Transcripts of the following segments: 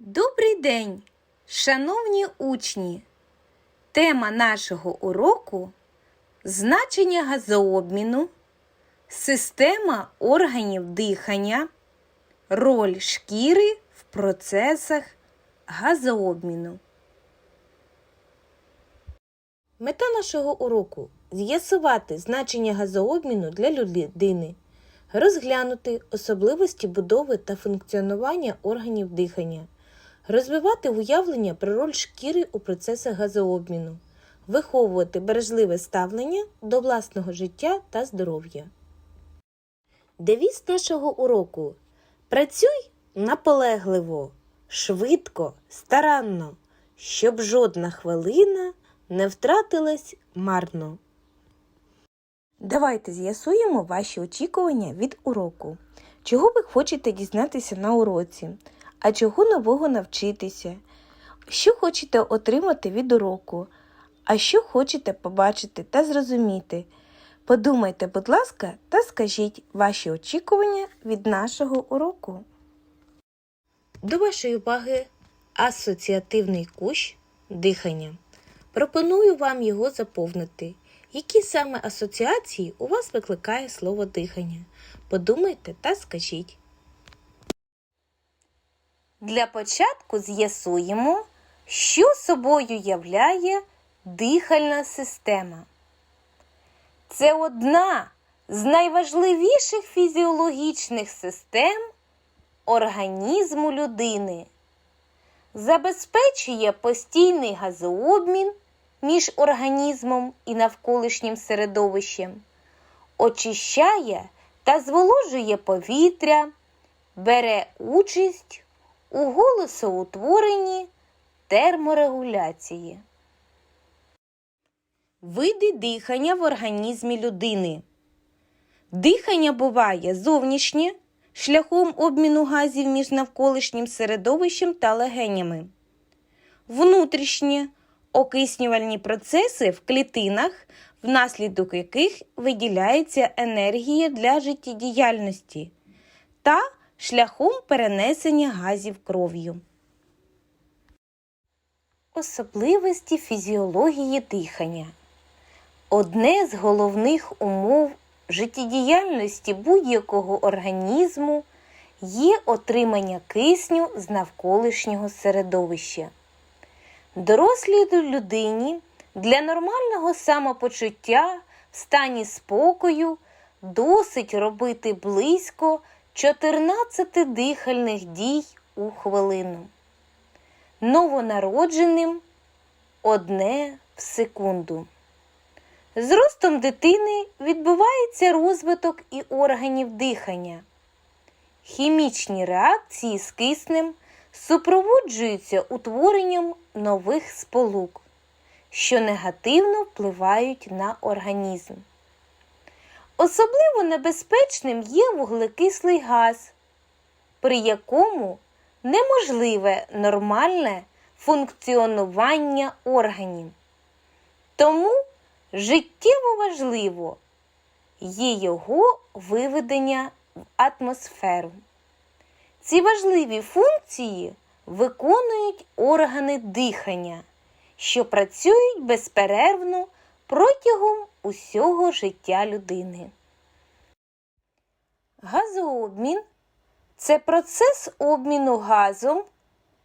Добрий день, шановні учні! Тема нашого уроку значення газообміну, система органів дихання, роль шкіри в процесах газообміну. Мета нашого уроку з'ясувати значення газообміну для людини, розглянути особливості будови та функціонування органів дихання, розвивати уявлення про роль шкіри у процесах газообміну, виховувати бережливе ставлення до власного життя та здоров'я. Девіз нашого уроку Працюй наполегливо, швидко, старанно, щоб жодна хвилина не втратилась марно. Давайте з'ясуємо ваші очікування від уроку. Чого ви хочете дізнатися на уроці? А чого нового навчитися? Що хочете отримати від уроку? А що хочете побачити та зрозуміти? Подумайте, будь ласка, та скажіть ваші очікування від нашого уроку. До вашої уваги асоціативний кущ дихання. Пропоную вам його заповнити. Які саме асоціації у вас викликає слово дихання? Подумайте та скажіть. Для початку з'ясуємо, що собою являє дихальна система. Це одна з найважливіших фізіологічних систем організму людини. Забезпечує постійний газообмін між організмом і навколишнім середовищем, очищає та зволожує повітря, бере участь у голосоутворенні терморегуляції. Види дихання в організмі людини. Дихання буває зовнішнє шляхом обміну газів між навколишнім середовищем та легенями. Внутрішнє окиснювальні процеси в клітинах, внаслідок яких виділяється енергія для життєдіяльності та шляхом перенесення газів кров'ю. Особливості фізіології дихання. Одне з головних умов життєдіяльності будь-якого організму є отримання кисню з навколишнього середовища. Дорослій людині для нормального самопочуття в стані спокою досить робити близько 14 дихальних дій у хвилину. Новонародженим одне в секунду. З ростом дитини відбувається розвиток і органів дихання. Хімічні реакції з киснем супроводжуються утворенням нових сполук, що негативно впливають на організм. Особливо небезпечним є вуглекислий газ, при якому неможливе нормальне функціонування органів. Тому життєво важливо є його виведення в атмосферу. Ці важливі функції виконують органи дихання, що працюють безперервно протягом усього життя людини. Газообмін це процес обміну газом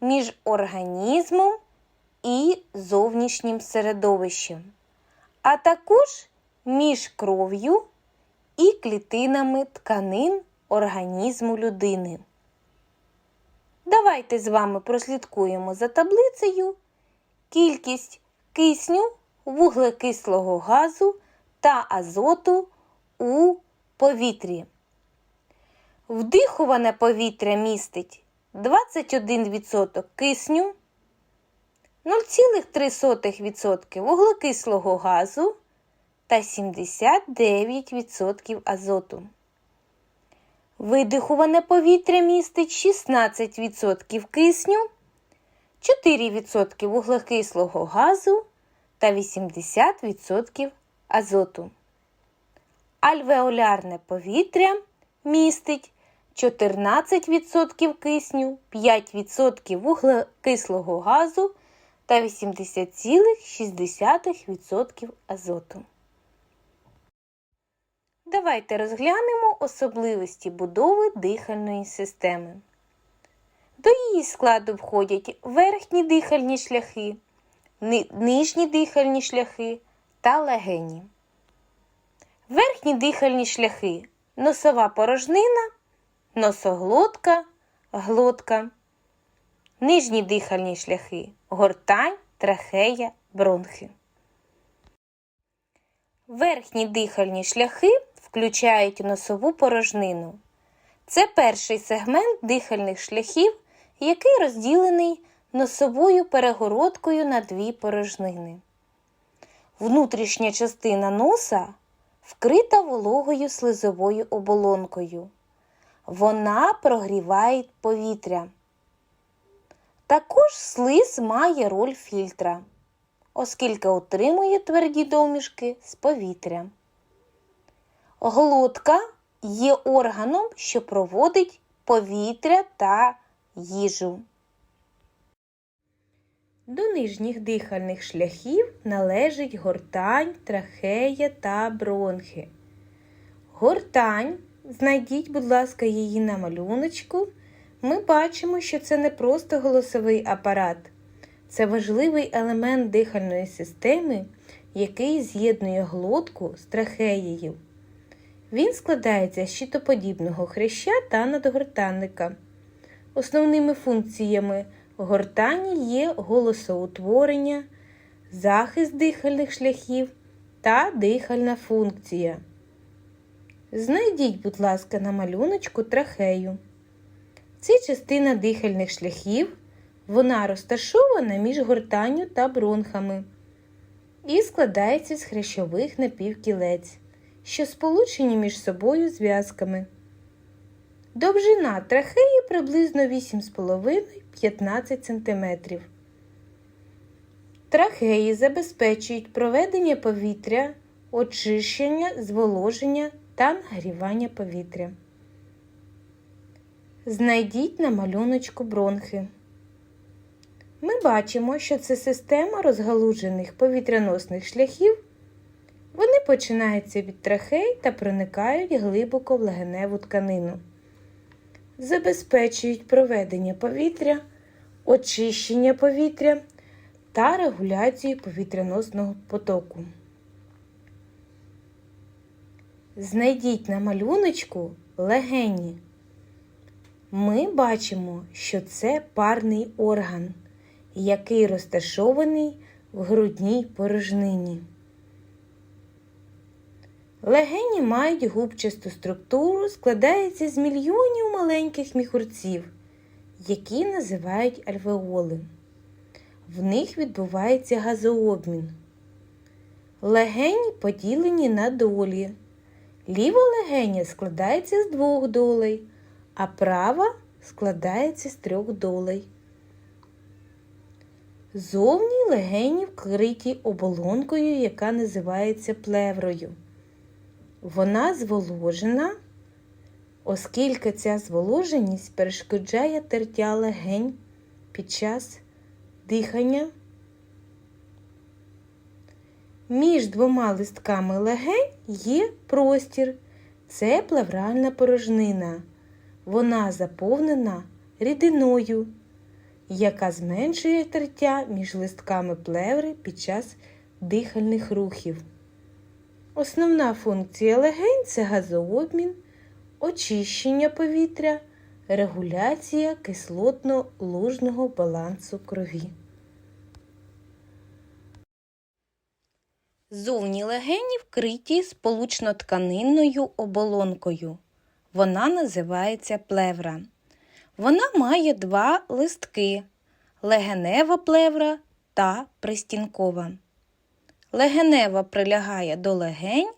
між організмом і зовнішнім середовищем, а також між кров'ю і клітинами тканин організму людини. Давайте з вами прослідкуємо за таблицею кількість кисню, вуглекислого газу та азоту у повітрі. Вдихуване повітря містить 21% кисню, 0,3% вуглекислого газу та 79% азоту. Видихуване повітря містить 16% кисню, 4% вуглекислого газу та 80% азоту. Альвеолярне повітря містить 14% кисню, 5% вуглекислого газу та 80,6% азоту. Давайте розглянемо особливості будови дихальної системи. До її складу входять верхні дихальні шляхи, нижні дихальні шляхи та легені. Верхні дихальні шляхи носова порожнина, носоглотка, глотка. Нижні дихальні шляхи гортань, трахея, бронхи. Верхні дихальні шляхи включають носову порожнину. Це перший сегмент дихальних шляхів, який розділений носовою перегородкою на дві порожнини. Внутрішня частина носа вкрита вологою слизовою оболонкою. Вона прогріває повітря. Також слиз має роль фільтра, оскільки отримує тверді домішки з повітря. Глотка є органом, що проводить повітря та їжу. До нижніх дихальних шляхів належить гортань, трахея та бронхи. Гортань, знайдіть, будь ласка, її на малюночку. Ми бачимо, що це не просто голосовий апарат, це важливий елемент дихальної системи, який з'єднує глотку з трахеєю. Він складається з щитоподібного хряща та надгортанника. Основними функціями гортані є голосоутворення, захист дихальних шляхів та дихальна функція. Знайдіть, будь ласка, на малюночку трахею. Це частина дихальних шляхів, вона розташована між гортанню та бронхами і складається з хрящових напівкілець, що сполучені між собою зв'язками. Довжина трахеї приблизно 8,5-15 см. Трахеї забезпечують проведення повітря, очищення, зволоження та нагрівання повітря. Знайдіть на малюночку бронхи. Ми бачимо, що це система розгалужених повітряносних шляхів. Вони починаються від трахей та проникають глибоко в легеневу тканину. Забезпечують проведення повітря, очищення повітря та регуляцію повітряносного потоку. Знайдіть на малюночку легені. Ми бачимо, що це парний орган, який розташований в грудній порожнині. Легені мають губчасту структуру, складається з мільйонів маленьких міхурців, які називають альвеоли. В них відбувається газообмін. Легені поділені на долі. Ліва легеня складається з двох долей, а права складається з трьох долей. Зовні легені вкриті оболонкою, яка називається плеврою. Вона зволожена, оскільки ця зволоженість перешкоджає тертя легень під час дихання. Між двома листками легень є простір. Це плевральна порожнина. Вона заповнена рідиною, яка зменшує тертя між листками плеври під час дихальних рухів. Основна функція легень це газообмін, очищення повітря, регуляція кислотно-лужного балансу крові. Зовні легені вкриті сполучно-тканинною оболонкою. Вона називається плевра. Вона має два листки легенева плевра та пристінкова. Легенева прилягає до легень,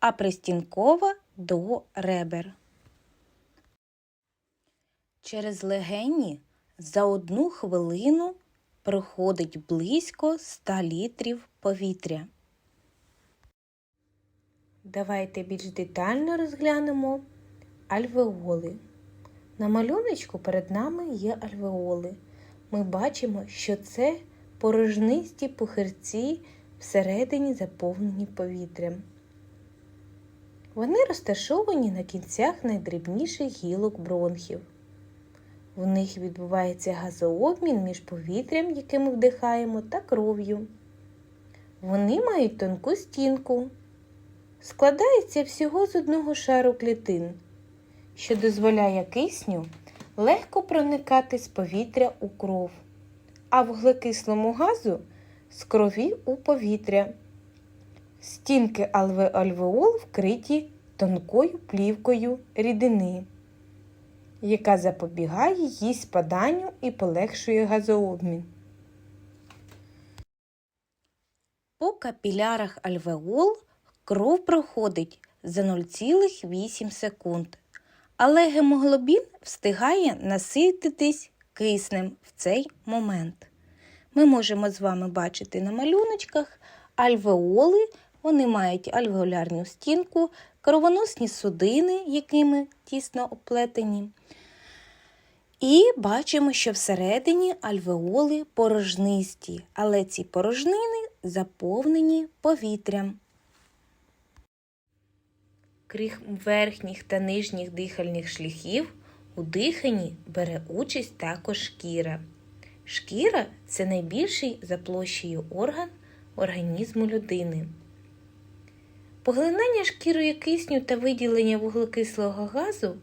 а пристінкова до ребер. Через легені за одну хвилину проходить близько 100 літрів повітря. Давайте більш детально розглянемо альвеоли. На малюночку перед нами є альвеоли. Ми бачимо, що це порожнисті пухирці всередині заповнені повітрям. Вони розташовані на кінцях найдрібніших гілок бронхів. В них відбувається газообмін між повітрям, яке ми вдихаємо, та кров'ю. Вони мають тонку стінку. Складається всього з одного шару клітин, що дозволяє кисню легко проникати з повітря у кров, а вуглекислому газу з крові у повітря. Стінки альвеол вкриті тонкою плівкою рідини, яка запобігає її спаданню і полегшує газообмін. По капілярах альвеол кров проходить за 0,8 секунд, але гемоглобін встигає насититись киснем в цей момент. Ми можемо з вами бачити на малюночках альвеоли, вони мають альвеолярну стінку, кровоносні судини, якими тісно оплетені. І бачимо, що всередині альвеоли порожнисті, але ці порожнини заповнені повітрям. Крім верхніх та нижніх дихальних шляхів, у диханні бере участь також шкіра. Шкіра це найбільший за площею орган організму людини. Поглинання шкірою кисню та виділення вуглекислого газу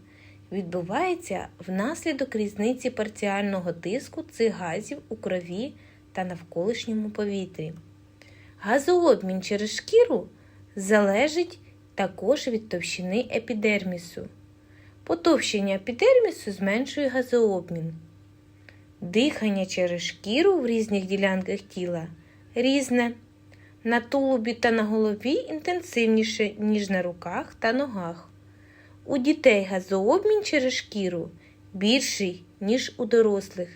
відбувається внаслідок різниці парціального тиску цих газів у крові та навколишньому повітрі. Газообмін через шкіру залежить також від товщини епідермісу. Потовщення епідермісу зменшує газообмін. Дихання через шкіру в різних ділянках тіла різне. На тулубі та на голові інтенсивніше, ніж на руках та ногах. У дітей газообмін через шкіру більший, ніж у дорослих.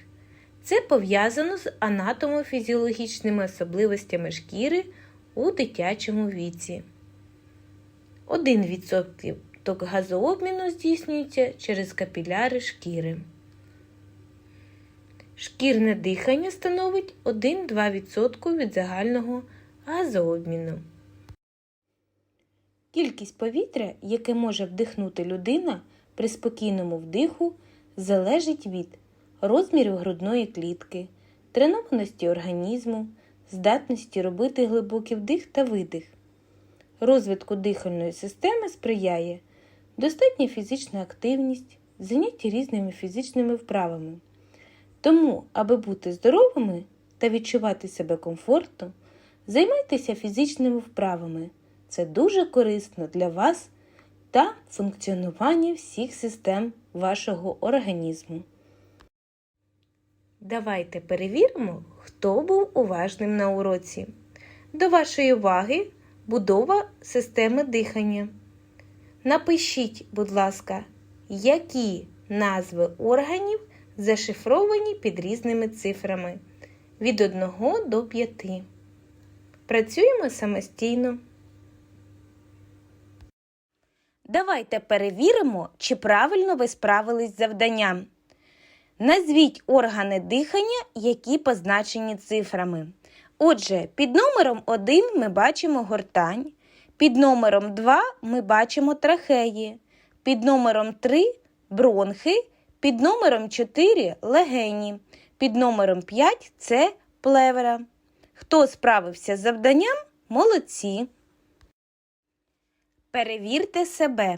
Це пов'язано з анатомофізіологічними особливостями шкіри у дитячому віці. 1% газообміну здійснюється через капіляри шкіри. Шкірне дихання становить 1-2% від загального газообміну. Кількість повітря, яке може вдихнути людина при спокійному вдиху, залежить від розмірів грудної клітки, тренованості організму, здатності робити глибокий вдих та видих. Розвитку дихальної системи сприяє достатня фізична активність, заняття різними фізичними вправами. Тому, аби бути здоровими та відчувати себе комфортно, займайтеся фізичними вправами. Це дуже корисно для вас та функціонування всіх систем вашого організму. Давайте перевіримо, хто був уважним на уроці. До вашої уваги будова системи дихання. Напишіть, будь ласка, які назви органів зашифровані під різними цифрами від 1 до 5. Працюємо самостійно. Давайте перевіримо, чи правильно ви справились з завданням. Назвіть органи дихання, які позначені цифрами. Отже, під номером 1 ми бачимо гортань, під номером 2 ми бачимо трахеї, під номером 3 бронхи, під номером 4 легені, під номером 5 це плевера. Хто справився з завданням? Молодці. Перевірте себе.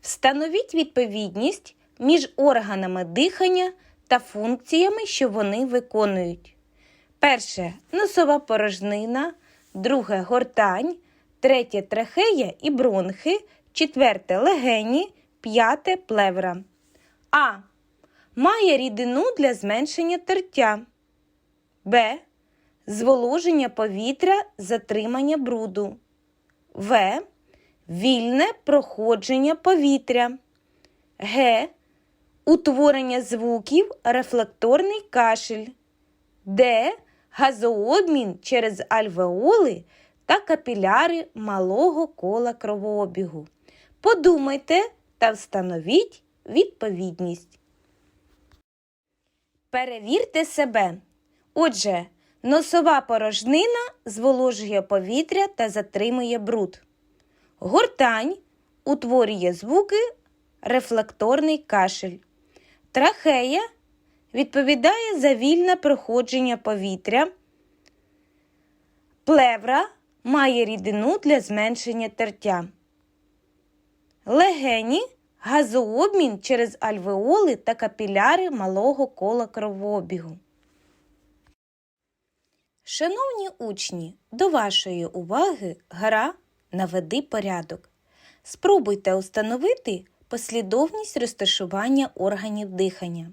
Встановіть відповідність між органами дихання та функціями, що вони виконують. Перше носова порожнина, друге гортань, третє трахея і бронхи, четверте легені, п'яте плевра. А. Має рідину для зменшення тертя. Б. Зволоження повітря, затримання бруду. В. Вільне проходження повітря. Г. Утворення звуків, рефлекторний кашель. Д. Газообмін через альвеоли та капіляри малого кола кровообігу. Подумайте та встановіть відповідність. Перевірте себе. Отже, носова порожнина зволожує повітря та затримує бруд. Гортань утворює звуки, рефлекторний кашель. Трахея відповідає за вільне проходження повітря. Плевра має рідину для зменшення тертя. Легені газообмін через альвеоли та капіляри малого кола кровообігу. Шановні учні, до вашої уваги гра Наведи порядок. Спробуйте установити послідовність розташування органів дихання.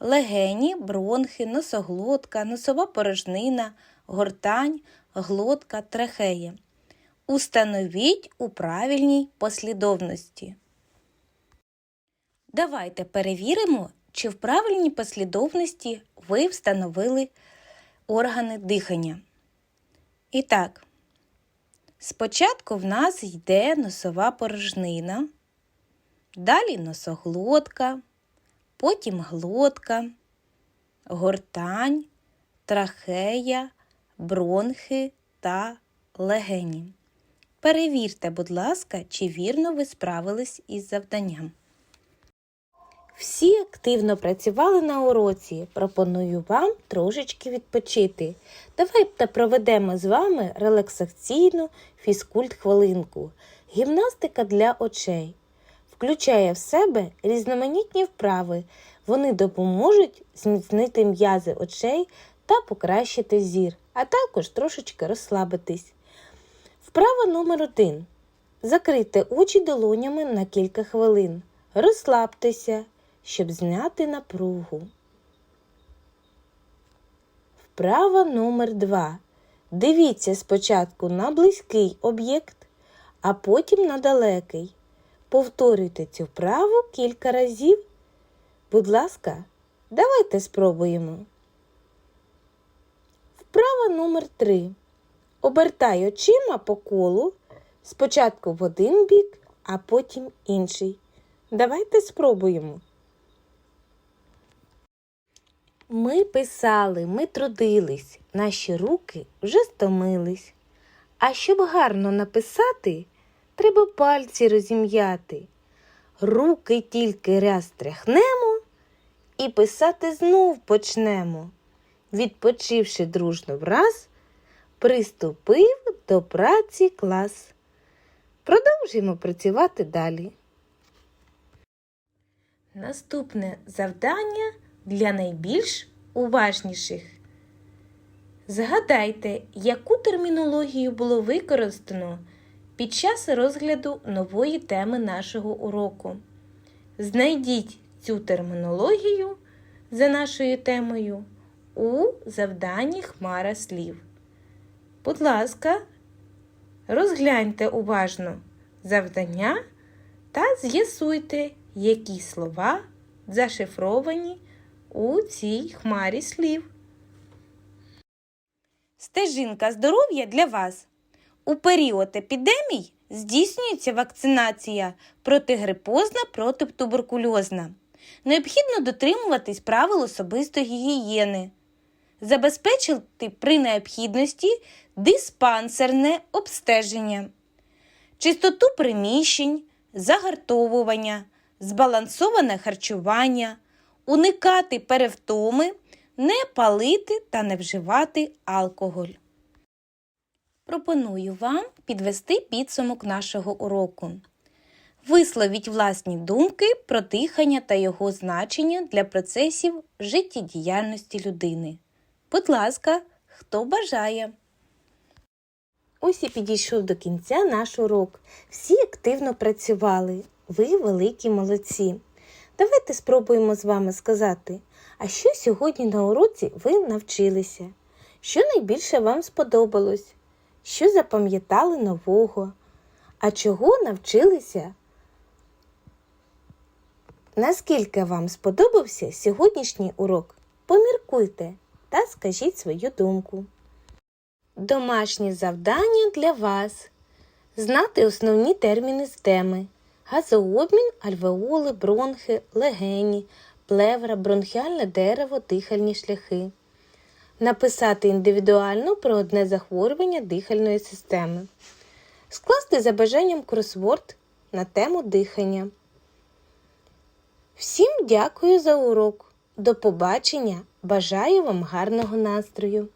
Легені, бронхи, носоглотка, носова порожнина, гортань, глотка, трахея. Установіть у правильній послідовності. Давайте перевіримо, чи в правильній послідовності ви встановили органи дихання. І так, спочатку в нас йде носова порожнина, далі носоглотка, потім глотка, гортань, трахея, бронхи та легені. Перевірте, будь ласка, чи вірно ви справились із завданням. Всі активно працювали на уроці. Пропоную вам трошечки відпочити. Давайте проведемо з вами релаксаційну фізкульт-хвилинку. Гімнастика для очей. Включає в себе різноманітні вправи. Вони допоможуть зміцнити м'язи очей та покращити зір, а також трошечки розслабитись. Вправа номер один. Закрийте очі долонями на кілька хвилин. Розслабтеся, щоб зняти напругу. Вправа номер 2. Дивіться спочатку на близький об'єкт, а потім на далекий. Повторюйте цю вправу кілька разів. Будь ласка, давайте спробуємо. Вправа номер 3. Обертай очима по колу спочатку в один бік, а потім інший. Давайте спробуємо. Ми писали, ми трудились, наші руки вже стомились. А щоб гарно написати, треба пальці розім'яти. Руки тільки раз тряхнемо і писати знов почнемо. Відпочивши дружно враз, приступив до праці клас. Продовжуємо працювати далі. Наступне завдання для найбільш уважніших. Згадайте, яку термінологію було використано під час розгляду нової теми нашого уроку. Знайдіть цю термінологію за нашою темою у завданні Хмара слів. Будь ласка, розгляньте уважно завдання та з'ясуйте, які слова зашифровані у цій хмарі слів. Стежинка здоров'я для вас. У період епідемій здійснюється вакцинація протигрипозна, протитуберкульозна. Необхідно дотримуватись правил особистої гігієни, забезпечити при необхідності диспансерне обстеження, чистоту приміщень, загартовування, збалансоване харчування, уникати перевтоми, не палити та не вживати алкоголь. Пропоную вам підвести підсумок нашого уроку. Висловіть власні думки про дихання та його значення для процесів життєдіяльності людини. Будь ласка, хто бажає. Ось і підійшов до кінця наш урок. Всі активно працювали. Ви великі молодці. Давайте спробуємо з вами сказати, а що сьогодні на уроці ви навчилися? Що найбільше вам сподобалось? Що запам'ятали нового? А чого навчилися? Наскільки вам сподобався сьогоднішній урок? Поміркуйте та скажіть свою думку. Домашнє завдання для вас знати основні терміни з теми газообмін, альвеоли, бронхи, легені, плевра, бронхіальне дерево, дихальні шляхи. Написати індивідуально про одне захворювання дихальної системи. Скласти за бажанням кросворд на тему дихання. Всім дякую за урок. До побачення. Бажаю вам гарного настрою!